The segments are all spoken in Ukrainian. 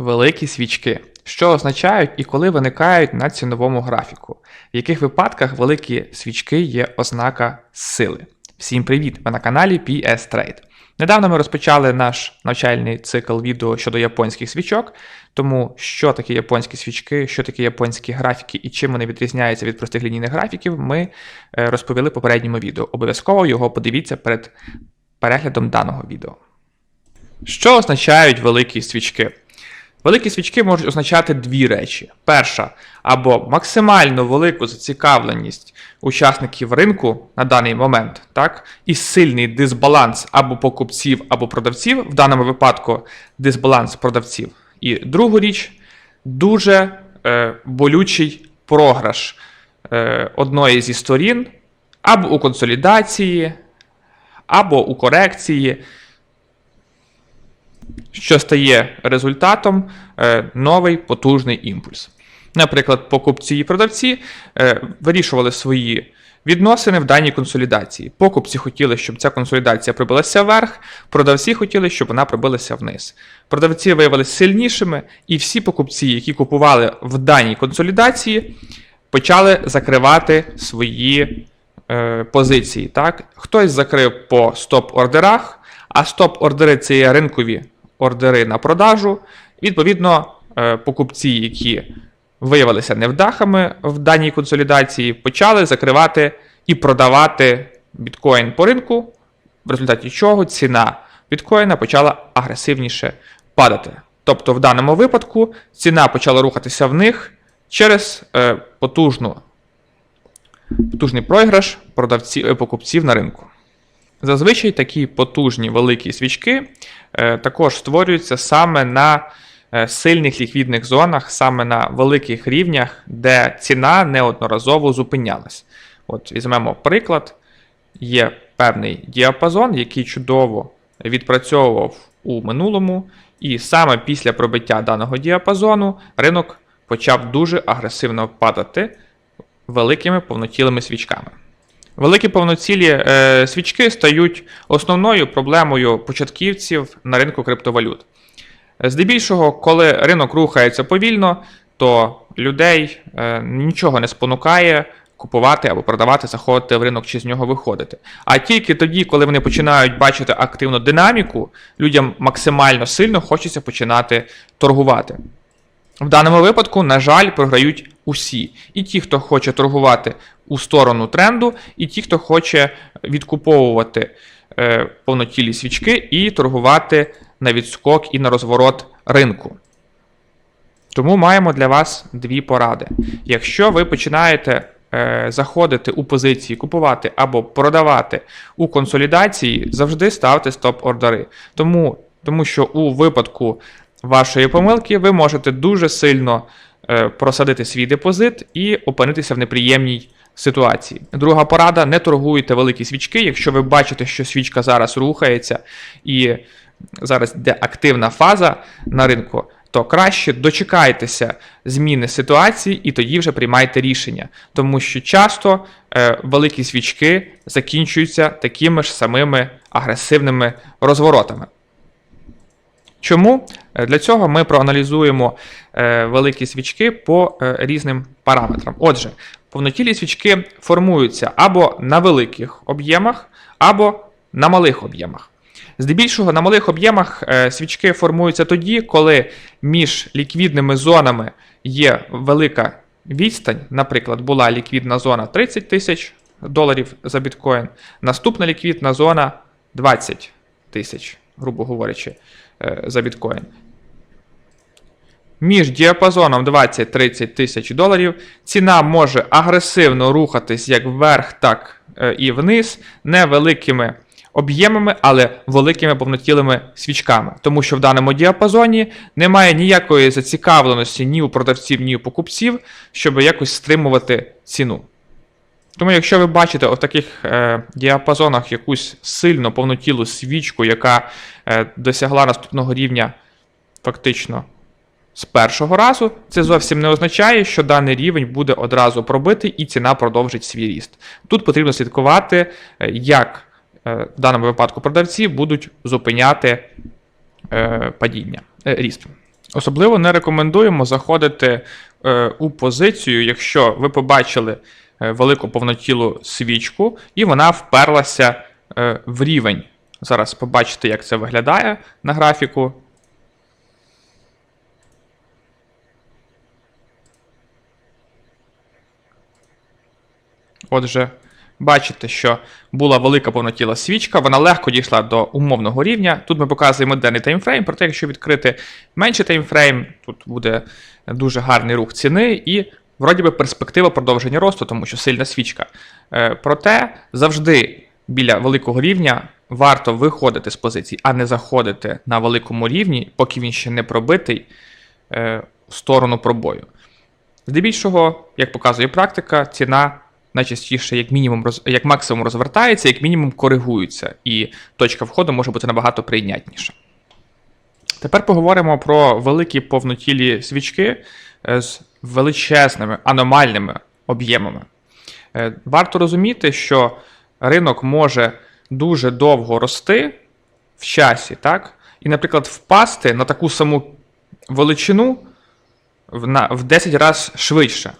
Великі свічки. Що означають і коли виникають на ціновому графіку? В яких випадках великі свічки є ознака сили? Всім привіт! Ви на каналі PS Trade. Недавно ми розпочали наш навчальний цикл відео щодо японських свічок, тому що таке японські свічки, що таке японські графіки і чим вони відрізняються від простих лінійних графіків, ми е, розповіли в попередньому відео. Обов'язково його подивіться перед переглядом даного відео. Що означають великі свічки? Великі свічки можуть означати дві речі: перша або максимально велику зацікавленість учасників ринку на даний момент, так, і сильний дисбаланс або покупців, або продавців, в даному випадку дисбаланс продавців. І другу річ дуже е, болючий програш е, одної зі сторін, або у консолідації, або у корекції що стає результатом е, новий потужний імпульс. Наприклад, покупці і продавці е, вирішували свої відносини в даній консолідації. Покупці хотіли, щоб ця консолідація прибилася вверх, продавці хотіли, щоб вона прибилася вниз. Продавці виявилися сильнішими, і всі покупці, які купували в даній консолідації, почали закривати свої е, позиції. Так? Хтось закрив по стоп-ордерах, а стоп-ордери це є ринкові ордери на продажу. Відповідно, е, покупці, які виявилися невдахами в даній консолідації, почали закривати і продавати біткоін по ринку, в результаті чого ціна біткоїна почала агресивніше падати. Тобто, в даному випадку ціна почала рухатися в них через е, потужну, потужний програш продавців, е, покупців на ринку. Зазвичай такі потужні великі свічки е, також створюються саме на е, сильних ліквідних зонах, саме на великих рівнях, де ціна неодноразово зупинялась. От Візьмемо приклад, є певний діапазон, який чудово відпрацьовував у минулому, і саме після пробиття даного діапазону ринок почав дуже агресивно падати великими повнотілими свічками. Великі повноцілі е, свічки стають основною проблемою початківців на ринку криптовалют. Здебільшого, коли ринок рухається повільно, то людей е, нічого не спонукає купувати або продавати, заходити в ринок чи з нього виходити. А тільки тоді, коли вони починають бачити активну динаміку, людям максимально сильно хочеться починати торгувати. В даному випадку, на жаль, програють усі. І ті, хто хоче торгувати у сторону тренду, і ті, хто хоче відкуповувати е, повнотілі свічки і торгувати на відскок і на розворот ринку. Тому маємо для вас дві поради. Якщо ви починаєте е, заходити у позиції, купувати або продавати у консолідації, завжди ставте стоп-ордери. Тому, Тому що у випадку вашої помилки ви можете дуже сильно е, просадити свій депозит і опинитися в неприємній ситуації. Друга порада: не торгуйте великі свічки. Якщо ви бачите, що свічка зараз рухається і зараз йде активна фаза на ринку, то краще дочекайтеся зміни ситуації і тоді вже приймайте рішення. Тому що часто е, великі свічки закінчуються такими ж самими агресивними розворотами. Чому? Е, для цього ми проаналізуємо е, великі свічки по е, різним параметрам. Отже, повнотілі свічки формуються або на великих об'ємах, або на малих об'ємах. Здебільшого на малих об'ємах свічки формуються тоді, коли між ліквідними зонами є велика відстань. Наприклад, була ліквідна зона 30 тисяч доларів за біткоін, наступна ліквідна зона 20 тисяч, грубо говорячи. Е, за біткоін. Між діапазоном 20-30 тисяч доларів ціна може агресивно рухатись як вверх, так е, і вниз, невеликими об'ємами, але великими повнотілими свічками. Тому що в даному діапазоні немає ніякої зацікавленості ні у продавців, ні у покупців, щоб якось стримувати ціну. Тому, якщо ви бачите в таких е, діапазонах якусь сильно повнотілу свічку, яка е, досягла наступного рівня фактично з першого разу, це зовсім не означає, що даний рівень буде одразу пробитий і ціна продовжить свій ріст. Тут потрібно слідкувати, е, як е, в даному випадку продавці будуть зупиняти е, падіння, е, ріст. Особливо не рекомендуємо заходити е, у позицію, якщо ви побачили велику повнотілу свічку, і вона вперлася е, в рівень. Зараз побачите, як це виглядає на графіку. Отже, бачите, що була велика повнотіла свічка, вона легко дійшла до умовного рівня. Тут ми показуємо денний таймфрейм, проте, якщо відкрити менший таймфрейм, тут буде дуже гарний рух ціни і. Вроді би перспектива продовження росту, тому що сильна свічка. Е, проте завжди біля великого рівня варто виходити з позицій, а не заходити на великому рівні, поки він ще не пробитий е, в сторону пробою. Здебільшого, як показує практика, ціна найчастіше, як мінімум, як максимум розвертається, як мінімум коригується, і точка входу може бути набагато прийнятніша. Тепер поговоримо про великі повнотілі свічки з величезними аномальними об'ємами. Е, Варто розуміти, що ринок може дуже довго рости в часі, так? І, наприклад, впасти на таку саму величину в, 10 разів швидше.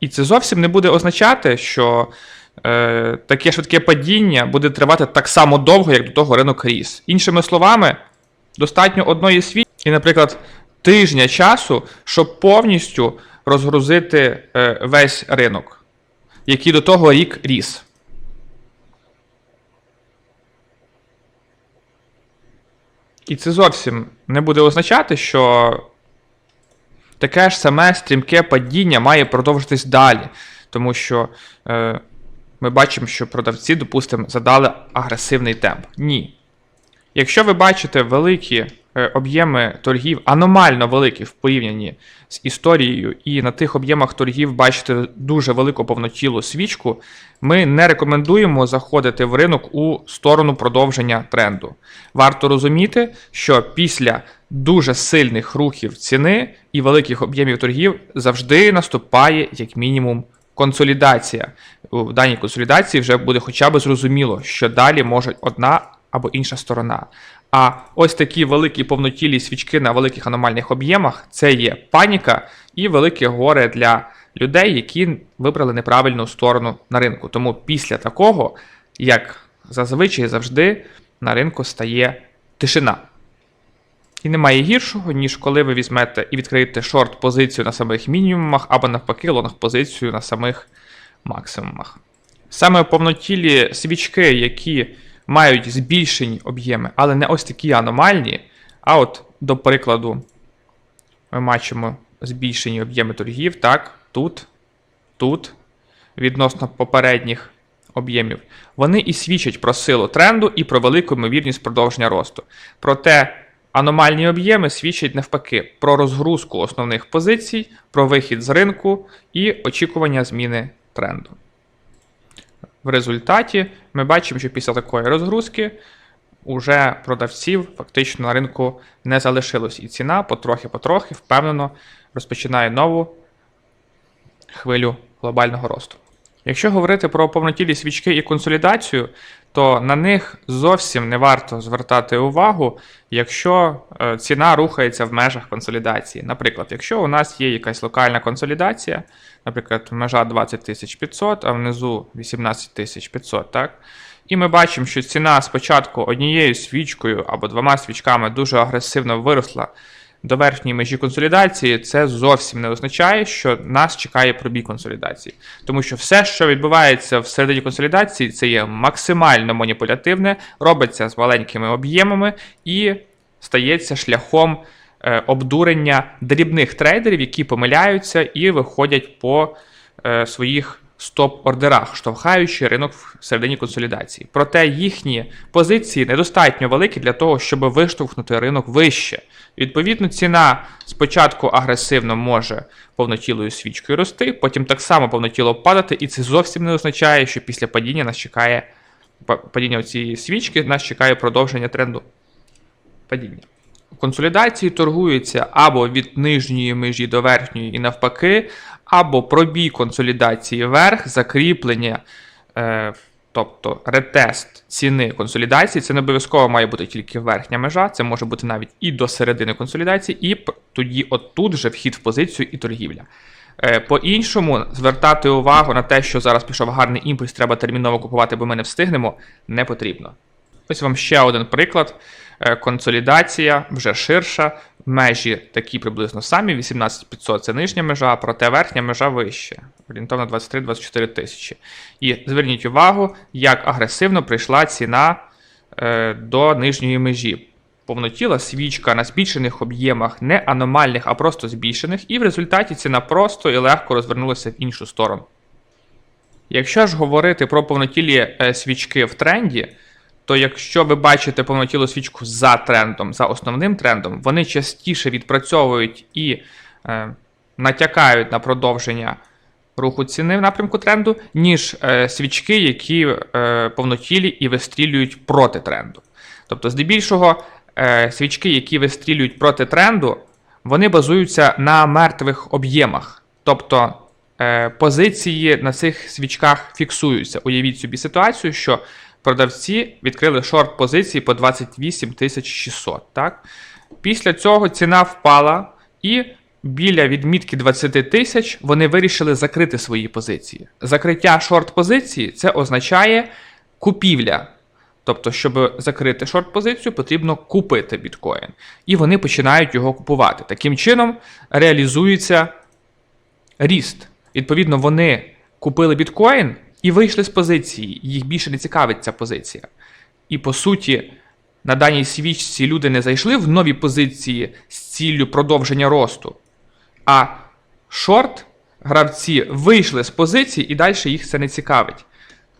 І це зовсім не буде означати, що е, таке швидке падіння буде тривати так само довго, як до того ринок ріс. Іншими словами, достатньо одної свічки, і, наприклад, тижня часу, щоб повністю розгрузити е, весь ринок, який до того рік ріс. І це зовсім не буде означати, що таке ж саме стрімке падіння має продовжитись далі. Тому що е, ми бачимо, що продавці, допустимо, задали агресивний темп. Ні. Якщо ви бачите великі об'єми торгів, аномально великі в порівнянні з історією, і на тих об'ємах торгів бачите дуже велику повнотілу свічку, ми не рекомендуємо заходити в ринок у сторону продовження тренду. Варто розуміти, що після дуже сильних рухів ціни і великих об'ємів торгів завжди наступає як мінімум консолідація. У даній консолідації вже буде хоча б зрозуміло, що далі може одна або інша сторона. А ось такі великі повнотілі свічки на великих аномальних об'ємах це є паніка і велике горе для людей, які вибрали неправильну сторону на ринку. Тому після такого, як зазвичай завжди, на ринку стає тишина. І немає гіршого, ніж коли ви візьмете і відкриєте шорт-позицію на самих мінімумах, або навпаки, лонг-позицію на самих максимумах. Саме повнотілі свічки, які мають збільшені об'єми, але не ось такі аномальні. А от, до прикладу, ми бачимо збільшені об'єми торгів, так, тут, тут, відносно попередніх об'ємів. Вони і свідчать про силу тренду і про велику ймовірність продовження росту. Проте аномальні об'єми свідчать навпаки про розгрузку основних позицій, про вихід з ринку і очікування зміни тренду. В результаті ми бачимо, що після такої розгрузки уже продавців фактично на ринку не залишилось, і ціна потрохи-потрохи впевнено розпочинає нову хвилю глобального росту. Якщо говорити про повнотілі свічки і консолідацію, то на них зовсім не варто звертати увагу, якщо е, ціна рухається в межах консолідації. Наприклад, якщо у нас є якась локальна консолідація, наприклад, межа 20 500, а внизу 18 500, так? І ми бачимо, що ціна спочатку однією свічкою або двома свічками дуже агресивно виросла до верхньої межі консолідації, це зовсім не означає, що нас чекає пробій консолідації. Тому що все, що відбувається всередині консолідації, це є максимально маніпулятивне, робиться з маленькими об'ємами і стається шляхом е, обдурення дрібних трейдерів, які помиляються і виходять по е, своїх стоп-ордерах, штовхаючи ринок всередині консолідації. Проте їхні позиції недостатньо великі для того, щоб виштовхнути ринок вище. Відповідно, ціна спочатку агресивно може повнотілою свічкою рости, потім так само повнотіло падати, і це зовсім не означає, що після падіння нас чекає падіння цієї свічки, нас чекає продовження тренду падіння. Консолідації торгуються або від нижньої межі до верхньої і навпаки, або пробій консолідації вверх, закріплення е, тобто ретест ціни консолідації, це не обов'язково має бути тільки верхня межа, це може бути навіть і до середини консолідації, і тоді отут же вхід в позицію і торгівля. Е, По-іншому, звертати увагу на те, що зараз пішов гарний імпульс, треба терміново купувати, бо ми не встигнемо, не потрібно. Ось вам ще один приклад. Е, Консолідація вже ширша, межі такі приблизно самі, 18500 це нижня межа, проте верхня межа вища, орієнтовно 23-24 тисячі. І зверніть увагу, як агресивно прийшла ціна е, до нижньої межі. Повнотіла свічка на збільшених об'ємах, не аномальних, а просто збільшених, і в результаті ціна просто і легко розвернулася в іншу сторону. Якщо ж говорити про повнотілі е, свічки в тренді, то якщо ви бачите повнотілу свічку за трендом, за основним трендом, вони частіше відпрацьовують і е, натякають на продовження руху ціни в напрямку тренду, ніж е, свічки, які е, повнотілі і вистрілюють проти тренду. Тобто, здебільшого, е, свічки, які вистрілюють проти тренду, вони базуються на мертвих об'ємах. Тобто е, позиції на цих свічках фіксуються. Уявіть собі ситуацію, що продавці відкрили шорт позиції по 28 600. Так? Після цього ціна впала, і біля відмітки 20 тисяч вони вирішили закрити свої позиції. Закриття шорт позиції це означає купівля. Тобто, щоб закрити шорт позицію, потрібно купити біткоін. І вони починають його купувати. Таким чином реалізується ріст. Відповідно, вони купили біткоін і вийшли з позиції. Їх більше не цікавить ця позиція. І по суті, на даній свічці люди не зайшли в нові позиції з ціллю продовження росту. А шорт гравці вийшли з позиції і далі їх це не цікавить.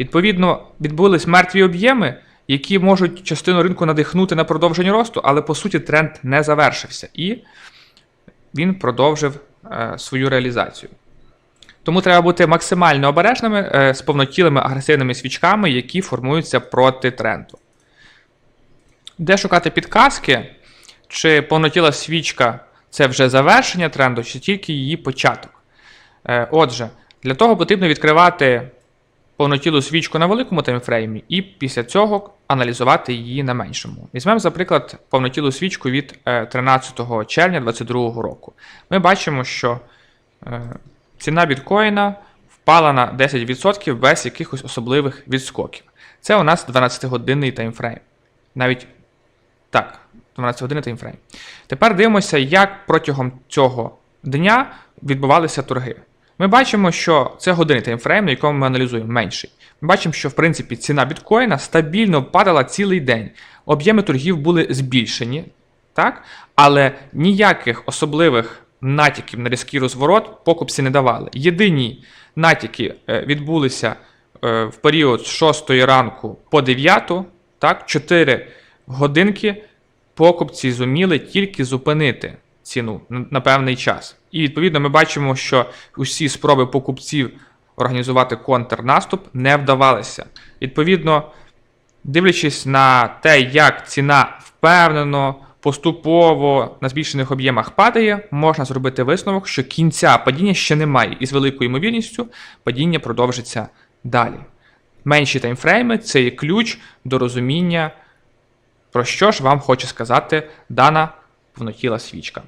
Відповідно, відбулись мертві об'єми, які можуть частину ринку надихнути на продовження росту, але по суті тренд не завершився. І він продовжив е, свою реалізацію. Тому треба бути максимально обережними е, з повнотілими агресивними свічками, які формуються проти тренду. Де шукати підказки, чи повнотіла свічка це вже завершення тренду, чи тільки її початок. Е, Отже, для того потрібно відкривати повнотілу свічку на великому таймфреймі і після цього аналізувати її на меншому. Візьмемо, за приклад, повнотілу свічку від е, 13 червня 2022 року. Ми бачимо, що е, ціна біткоїна впала на 10% без якихось особливих відскоків. Це у нас 12-годинний таймфрейм. Навіть так, 12 годин таймфрейм. Тепер дивимося, як протягом цього дня відбувалися торги. Ми бачимо, що це годинний таймфрейм, на якому ми аналізуємо менший. Ми бачимо, що в принципі ціна біткоїна стабільно падала цілий день. Об'єми торгів були збільшені, так? але ніяких особливих натяків на різкий розворот покупці не давали. Єдині натяки е, відбулися е, в період з 6 ранку по 9, так, 4 годинки покупці зуміли тільки зупинити ціну на- певний час. І відповідно ми бачимо, що усі спроби покупців організувати контрнаступ не вдавалися. Відповідно, дивлячись на те, як ціна впевнено, поступово на збільшених об'ємах падає, можна зробити висновок, що кінця падіння ще немає, і з великою ймовірністю падіння продовжиться далі. Менші таймфрейми це є ключ до розуміння, про що ж вам хоче сказати дана повнотіла свічка.